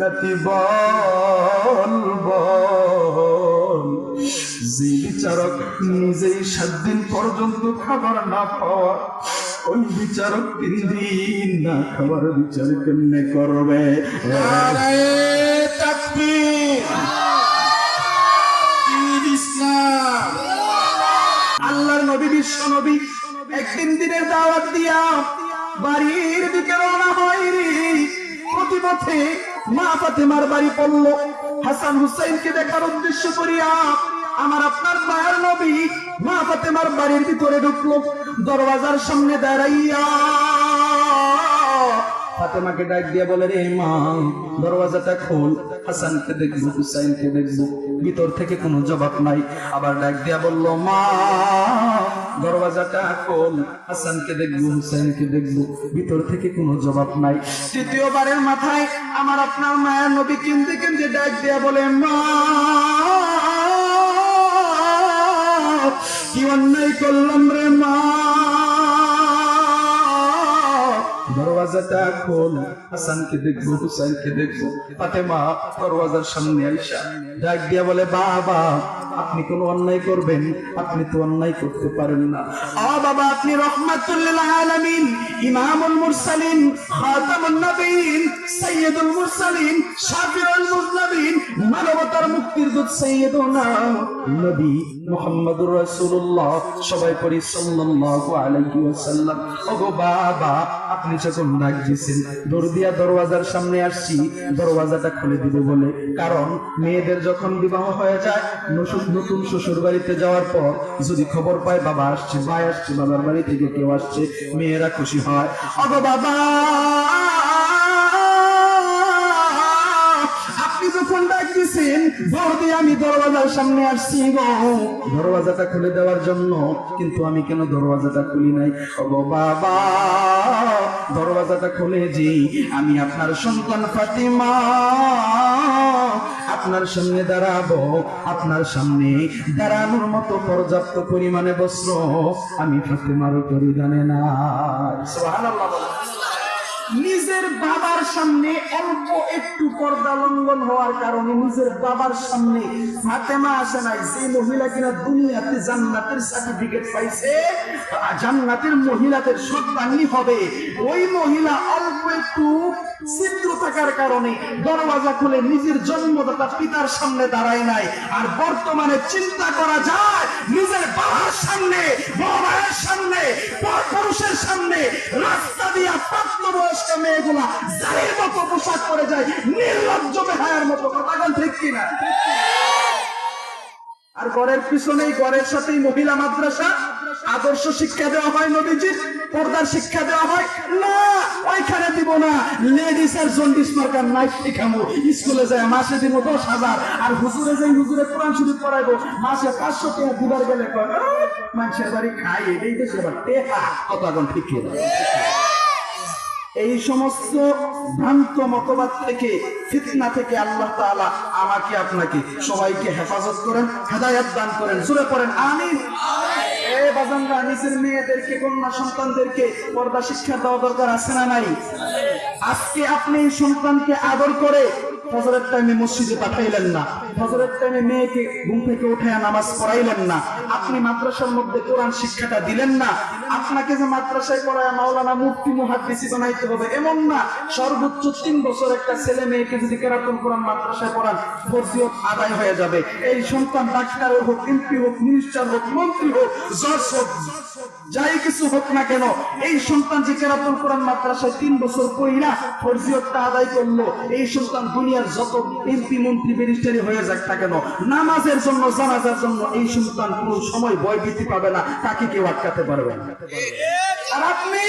নাতি বল বল। যে বিচারক নিজেই সাত দিন পর্যন্ত খাবার না পাওয়া ওই বিচারক তিন দিন না খাবার বিচার কেমনে করবে? আল্লাহর নবী, বিশ্ব নবী, একদিন দিনের দাওয়াত দিয়া বাড়ির দিকে রওনা হয় প্রতিপথে মা ফাতেমার বাড়ি পড়ল। হাসান হুসাইনকে দেখার উদ্দেশ্য করিয়া আমার আপনার মায়ের নবী মা ফাতেমার বাড়ির ভিতরে ঢুকলো। দরওয়াজার সামনে দাঁড়াইয়া ফাতেমাকে ডাক দিয়ে বলে, রে মা, দরওয়াজাটা খোল, হাসানকে দেখব, হুসাইনকে দেখব, ভিতর থেকে কোনো জবাব নাই। আবার ডাক দিয়া বলল, মা, দরওয়াজাটা খোল, হাসানকে দেখব, হুসাইনকে দেখব, ভিতর থেকে কোনো জবাব নাই। তৃতীয়বারের মাথায় আমার আপনার মায়ের নবী কিনতে কিনতে ডাক দিয়া বলে, মা, কি অন্যায় করলাম রে মা? দরওয়াজাটা খোল হাসানকে দেখব, হুসাইনকে দেখব। ফাতেমা দরওয়াজার সামনে আইসা ডাক দিয়া বলে, বাবা, আপনি কোন অন্যায় করবেন? আপনি তো অন্যায় করতে পারেন না। আ বাবা, আপনি রহমাতুল্লিল আলামিন, ইমামুল মুরসালিন, খাতামুন নবীন, সাইয়্যিদুল মুরসালিন, শাফিউল আপনি যখন ডাক দৌড় দরওয়াজার সামনে আসছি, দরওয়াজাটা খুলে দিবে বলে। কারণ মেয়েদের যখন বিবাহ হয়ে যায়, নতুন নতুন শ্বশুর বাড়িতে যাওয়ার পর যদি খবর পায়, বাবা আসছে, ভাই আসছে, বাবার বাড়ি থেকে কেউ আসছে, মেয়েরা খুশি হয়। ওগো বাবা! বৌদি আমি দরওয়াজার সামনে আসছি গো। দরওয়াজাটা খুলে দেওয়ার জন্য কিন্তু আমি কেন দরওয়াজাটা খুলি নাই? ওগো বাবা, দরওয়াজাটা খুলে আমি আপনার সন্তান ফাতিমা। আপনার সামনে দাঁড়াবো, আপনার সামনে দাঁড়ানোর মতো পর্যাপ্ত পরিমাণে বস্ত্র আমি ফাতিমার পরিধানে না সুবহানাল্লাহ। নিজের বাবার সামনে অল্প একটু পর্দা লঙ্ঘন হওয়ার কারণে নিজের বাবার সামনে ফাতেমা আসে নাই। যে মহিলা কিনা দুনিয়াতে জান্নাতের সার্টিফিকেট পাইছে, জান্নাতের মহিলাদের সন্তানই হবে। ওই মহিলা একটু কারণে দরওয়াজা খুলে নিজের জন্মদাতা পিতার সামনে দাঁড়ায় নাই। আর বর্তমানে চিন্তা করা যায়, নিজের বাবার সামনে ভাইয়ের সামনে পুরুষের সামনে রাস্তা দিয়া মেয়েগুলা মতো পোশাক পরে যায়, নির্লজ্জ বেহায়ার মতো কথা ঠিক কিনা আর ঘরের পিছনেই, ঘরের সাথেই মহিলা মাদ্রাসা। আদর্শ শিক্ষা দেওয়া হয় নবীজির, পর্দার শিক্ষা দেওয়া হয়। না, ওইখানে দিব না। লেডিস আর জন্ডিস মার্কার নাইট শিখামো। স্কুলে যায়, মাসে দিব দশ হাজার। আর হুজুরে যাই, হুজুরে কোরআন শরীফ পড়াইবো। মাসে পাঁচশো টাকা দিবার গেলে মানুষের বাড়ি খাই, এটাই দেশে আবার টেহা কত এখন ঠিক এই সমস্ত ভ্রান্ত মতবাদ থেকে, ফিতনা থেকে আল্লাহ তাআলা আমাকে আপনাকে সবাইকে হেফাজত করেন, হেদায়াত দান করেন। জুড়ে পড়েন, আমিন। বাজানরা, নিজের মেয়েদেরকে, কন্যা সন্তানদেরকে পর্দা শিক্ষা দেওয়া দরকার আছে না নাই? আজকে আপনি সন্তানকে আদর করে ফজরের টাইমে মসজিদে পাঠাইলেন না। ফজরের টাইমে মেয়েকে ঘুম থেকে উঠে নামাজ পড়াইলেন না। আপনি মাদ্রাসার মধ্যে কোরআন শিক্ষাটা দিলেন না। আপনাকে যে মাদ্রাসায় পড়ায় মাওলানা মুফতি, মুহাদ্দিসি বানাইতে হবে এমন না। সর্বোচ্চ তিন বছর একটা ছেলে মেয়েকে যদি কেরাতুল কোরআন মাদ্রাসায় পড়ান, ফরজিয়ত আদায় হয়ে যাবে। এই সন্তান ডাক্তার হোক এমপি হোক মিনিস্টার হোক, মন্ত্রী হোক, জজ হোক, যাই কিছু হোক না কেন, এই সন্তান যে কেরাতুল কোরআন মাদ্রাসায় তিন বছর পড়িনা ফরজিয়তটা আদায় করল, এই সন্তান দুনিয়ার যত এমপি, মন্ত্রী ব্যারিস্টারি হয়ে যাক না কেন? নামাজের জন্য, জানাজার জন্য এই সন্তান কোনো সময় ভয় ভীতি পাবে না, তাকে কেউ আটকাতে পারবে না। আর আপনি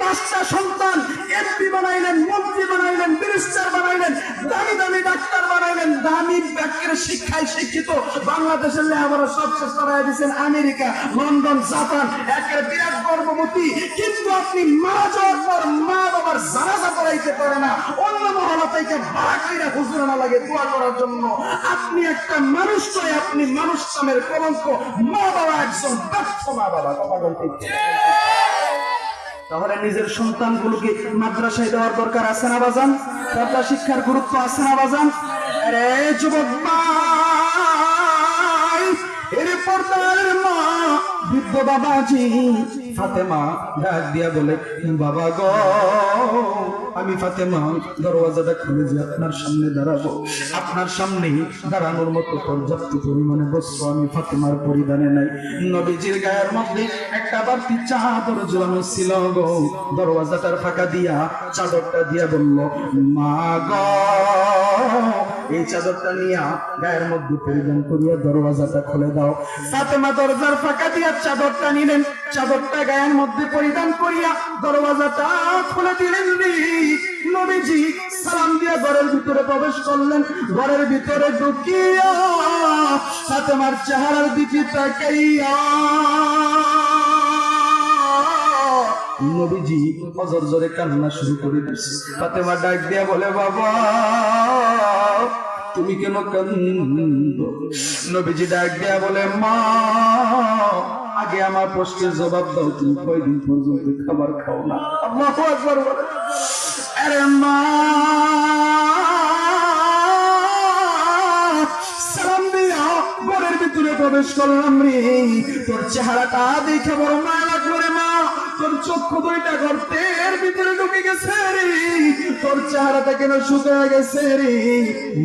পাঁচটা সন্তান এমপি বানাইলেন, মন্ত্রী বানাইলেন মিনিস্টার বানাইলেন, দামি দামি ডাক্তার বানাইলেন, দামি শিক্ষায় শিক্ষিত। বাংলাদেশের দিয়েছেন আমেরিকা, লন্ডন, জাপান, একের বিরাট গর্ভবতী। কিন্তু আপনি মারা যাওয়ার পর মা বাবার জানাজা করাইতে পারে না। অন্য মহলা থেকে বাড়াকাইরা হুজুরে না লাগে দোয়া করার জন্য। আপনি একটা মানুষ নয়, আপনি মানুষ নামের কলঙ্ক। মা বাবা একজন ব্যর্থ মা বাবা, কথা বলতে তাহলে নিজের সন্তানগুলোকে মাদ্রাসায় দেওয়ার দরকার আছে না বাজান? পর্দা শিক্ষার গুরুত্ব আছে না বাজান? আরে যুবক এর পর্দার মা, বৃদ্ধ বাবাজি, ফাতেমা, ডাক দিয়া বলে, বাবা গো। আমি ফাতেমা, দরওয়াজাটা খুলে যে আপনার সামনে দাঁড়াবো। আপনার সামনে দাঁড়ানোর মতো পর্যাপ্ত পরিমাণে বস্ত্র আমি ফাতেমার পরিধানে নাই। নবীজির গায়ের মধ্যে একটা বাড়তি চাদর ঝুলানো ছিল গো। দরওয়াজাটার ফাঁকা দিয়া চাদরটা দিয়া বলল, মা গো এই চাদরটা নিয়া গায়ের মধ্যে পরিধান করিয়া দরওয়াজাটা খুলে দাও। ফাতেমা দরজার ফাঁকা দিয়া চাদরটা নিলেন। চাদরটা গায়ের মধ্যে পরিধান করিয়া দরওয়াজাটা খুলে দিলেন নবীজি সালাম দিয়া ঘরের ভিতরে প্রবেশ করলেন। ঘরের ভিতরে ঢুকিয়া ফাতেমার চেহারার দিকে তাকাইয়া নবীজি অজর জোরে কান্না শুরু করে দিচ্ছে ফাতেমা ডাক দিয়া বলে, বাবা! তুমি কেন কান্দ? নবীজি ডাক দিয়া বলে, মা, আগে আমার প্রশ্নের জবাব দাও তুমি, কয়দিন পর্যন্ত খাবার খাও না। আরে মা প্রবেশ করলাম রে। তোর চেহারাটা দেখে বড় মা তোর চক্ষু দুইটা গর্তের ভিতরে ঢুকে গেছে রে। তোর চেহারাটা কেন গেছে রে?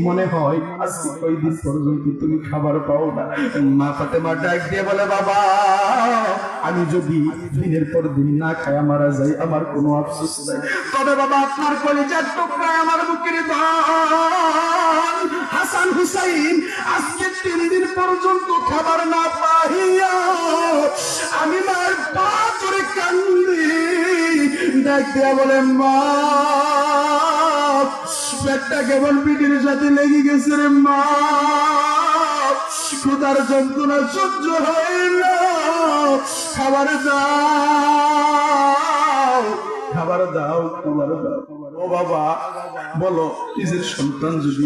মনে হয় আজকে কয়দিন পর্যন্ত তুমি খাবার পাও না। মা ডাক দিয়ে বলে, বাবা, আমি যদি দিনের পর দিন না খায়া মারা যাই আমার কোনো আফসোস নাই। তবে বাবা, আপনার কলিজার টুকরায় আমার বুকের হাসান হুসাইন, আজকে তিন দিন পর্যন্ত খাবার না পাইয়া আমি ডাক দিয়া বলে, মা, পেটটা কেবল পিঠির সাথে লেগে গেছে রে মা ক্ষুদার যন্ত্রণা সহ্য হয় খাবার দাও খাবার দাও খাবার দাও। ও বাবা, বলো, নিজের সন্তান যদি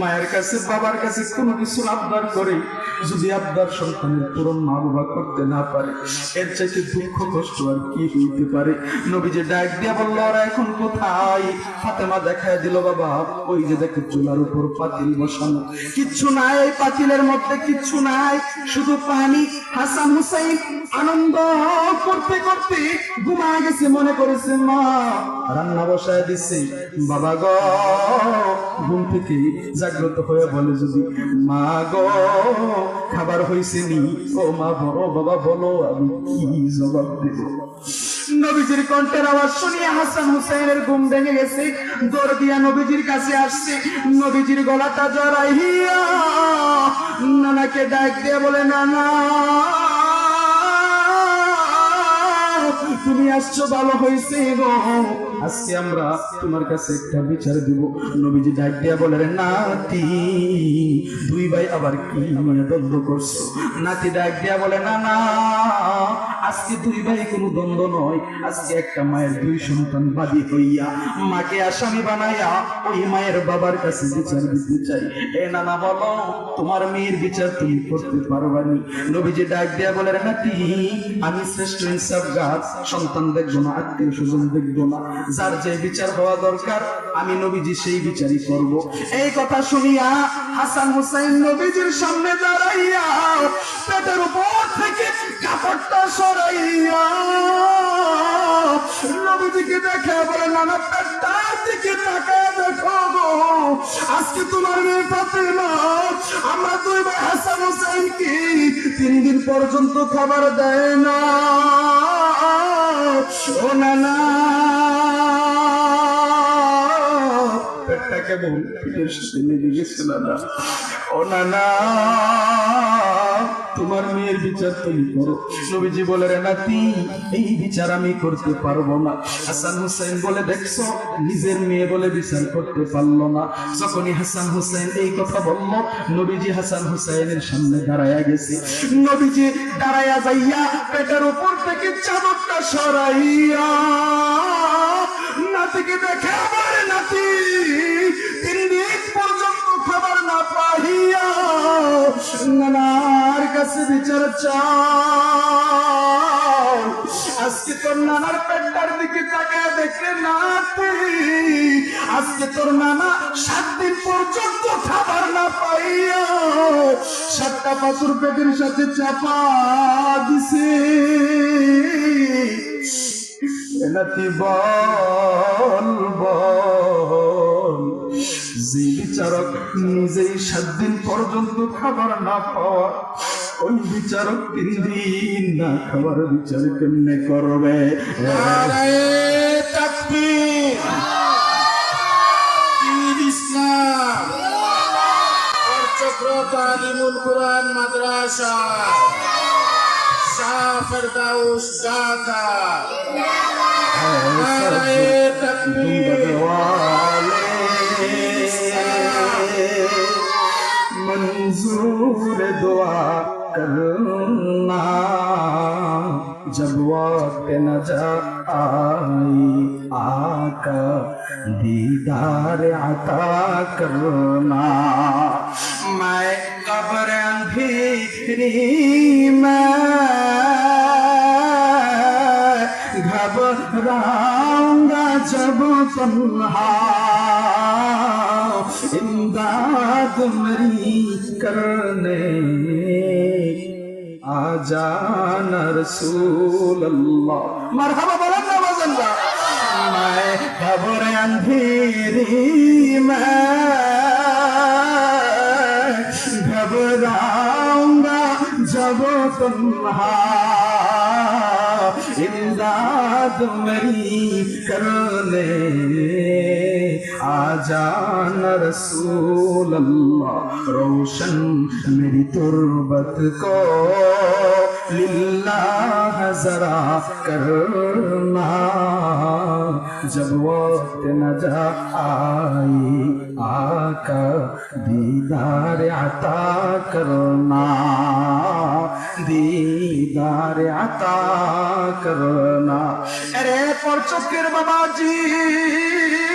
মায়ের কাছে, বাবার কাছে কোনো কিছু আবদার করে যদি আবদার সন্তানের পূরণ মা বাবা করতে না পারে, এর চাইতে দুঃখ কষ্ট আর কি হইতে পারে? নবীজি ডাক দিয়া বলল, ওরা এখন কোথায়? ফাতেমা দেখায় দিল, বাবা, ওই যে দেখো চুলার উপর পাতিল বসানো। কিচ্ছু নাই, পাতিলের মধ্যে কিচ্ছু নাই। শুধু পানি, হাসান হুসাইন আনন্দ করতে করতে ঘুমায় গেছে, মনে করেছে, মা, রান্না বসায় দিছে। বাবা গো, ঘুম থেকে জাগ্রত হয়ে বলে যদি, মা গো খাবার হয়েছে নি? ও মা বড় বাবা, বলো, আমি কি জবাব দেব? নবীজির কণ্ঠের আওয়াজ শুনিয়ে হাসান হুসাইনের ঘুম ভেঙে গেছে। দৌড় দিয়া নবীজির কাছে আসছে। নবীজির গলাটা জড়াইয়া নানাকে ডাক দিয়ে বলে, নানা তুমি আসছো, ভালো হয়েছে গো। আজকে আমরা তোমার কাছে একটা বিচার দিব। নবীজি ডাক বলে নাতি, দুই ভাই আবার কি নিয়ে দ্বন্দ্ব করছ? নাতি ডাক বলে, না না, আজকে দুই ভাই কোনো দ্বন্দ্ব নয়। আজকে একটা মায়ের দুই সন্তান বাদী হইয়া মাকে আসামি বানাইয়া ওই মায়ের বাবার কাছে বিচার দিতে চাই। এ নানা বলো, তোমার মেয়ের বিচার তুমি করতে পারবানি? নবীজি ডাক বলে নাতি, আমি শ্রেষ্ঠ ইনসাফ গাছ সন্তান দেখব না, আত্মীয় স্বজন দেখব না। যার যে বিচার হওয়া দরকার, আমি নবীজি সেই বিচারই করব। এই কথা শুনিয়া হাসান হুসাইন নবীজির সামনে দাঁড়াইয়া পেটের উপর থেকে কাপড়টা সরাইয়া নবীজিকে দেখে বলে, নানা পেটটার দিকে তাকায় দেখো গো, আজকে তোমার মেয়ে ফাতেমা, আমরা দুই ভাই হাসান হুসাইন কি তিন দিন পর্যন্ত খাবার দেয় না। ও নানা পেটটা কেমন পিঠের সাথে লেগে গেছে ও নানা তোমার মেয়ের বিচার তুমি করো। নবীজি বলে, রে নাতি, এই বিচার আমি করতে পারব না। হাসান হুসাইন বলে, দেখছ, নিজের মেয়ে বলে বিচার করতে পারল না। যখনই হাসান হুসাইন এই কথা বলল, নবীজি হাসান হুসাইনের সামনে দাঁড়ায়া গেছে। নবীজি দাঁড়ায়া যাইয়া পেটের উপর থেকে চাদরটা সরাইয়া নাতিকে দেখে, আমার নাতি নানার কাছে বিচার আজকে তোর নানার পেটটা দিকে তাকায় দেখলে না আজকে তোর নানা সাত দিন পর্যন্ত খাবার না পাইয়া সাতটা পাথর পেটের সাথে চাপা দিছে। এনাতি বল বল। যে বিচারক নিজেই সাত দিন পর্যন্ত খাবার না পাওয়া ওই বিচারক তিন দিন না খাবার বিচার কেমনে করবে? মাদ্রাসা শাহ ফেরদাউস তাকবীর। دیدار عطا کرنا میں قبر بھیتری میں گھبراؤں گا جب تنہا امداد مری کرنے آ جانا رسول اللہ مرحبا بولا मैं खबर अंधेरी में घबराऊंगा जब तन्हा इमदाद मेरी करने आ जाना रसूल अल्लाह रोशन मेरी तुरबत को लिल्लाह जरा करना जब वक्त न जा आई आका दीदार अता करना दीदार अता करना अरे पर चुकेर बाबाजी